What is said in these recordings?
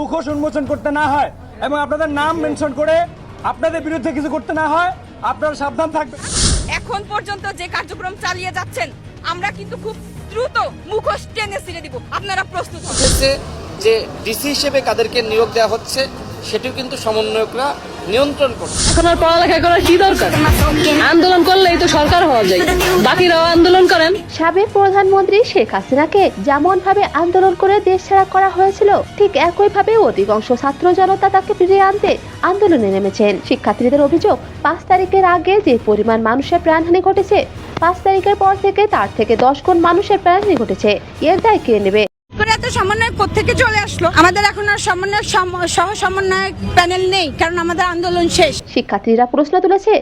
মুখোশ উন্মোচন করতে না হয় এবং আপনাদের নাম মেনশন করে আপনাদের বিরুদ্ধে কিছু করতে না হয় আপনারা সাবধান থাকবেন। এখন পর্যন্ত যে কার্যক্রম চালিয়ে যাচ্ছেন আমরা কিন্তু খুব দ্রুত মুখোশ টেনে ছিঁড়ে দিব। আপনারা প্রস্তুত হচ্ছে যে ডিসি হিসেবে কাদেরকে নিয়োগ দেওয়া হচ্ছে সেটিও কিন্তু সমন্বয়করা নিয়ন্ত্রণ করছে। এখন আর পড়ালেখা করার কি দরকার? আন্দোলন করলেই তো সরকার হওয়া যায়। বাকিরাও আন্দোলন করেন। সাবেক প্রধানমন্ত্রী শেখ হাসিনাকে যেমন ভাবে আন্দোলন করে দেশ ছাড়া করা হয়েছিল ঠিক একই ভাবে অধিকাংশ ছাত্র জনতা তাকে ফিরিয়ে আনতে আন্দোলনে নেমেছেন। শিক্ষার্থীদের অভিযোগ পাঁচ তারিখের আগে যে পরিমাণ মানুষের প্রাণহানি ঘটেছে পাঁচ তারিখের পর থেকে তার থেকে দশ গুণ মানুষের প্রাণহানি ঘটেছে। এর দায় কে নেবে? করে এত সমন্বয় থেকে চলে আসলো? আমাদের এখন আর সমন্বয় সহ সমন্বয় প্যানেল নেই, কারণ আমাদের আন্দোলন শেষ। শিক্ষার্থীরা প্রশ্ন তুলেছে,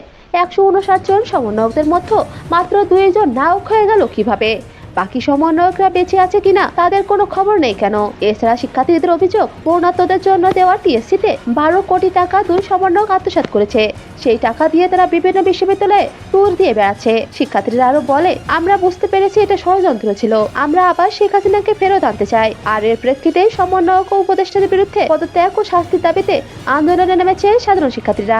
একশো উনষাট জন সমন্বয়কদের মধ্যে মাত্র দুইজন নায়ক হয়ে গেল কীভাবে? বাকি সমন্বয়করা বেঁচে আছে কিনা তাদের কোনো খবর নেই কেন? এছাড়া শিক্ষার্থীদের অভিযোগ, পূর্ণাত্মদের জন্য দেওয়া টিএসসিতে বারো কোটি টাকা দুই সমন্বয়ক আত্মসাৎ করেছে। সেই টাকা দিয়ে তারা বিভিন্ন বিশ্ববিদ্যালয়ে ট্যুর দিয়ে বেড়াচ্ছে। শিক্ষার্থীরা আরও বলে, আমরা বুঝতে পেরেছি এটা ষড়যন্ত্র ছিল। আমরা আবার শেখ হাসিনাকে ফেরত আনতে চাই। আর এর প্রেক্ষিতে সমন্বয়ক ও উপদেষ্টাদের বিরুদ্ধে পদত্যাগ ও শাস্তির দাবিতে আন্দোলনে নেমেছে সাধারণ শিক্ষার্থীরা।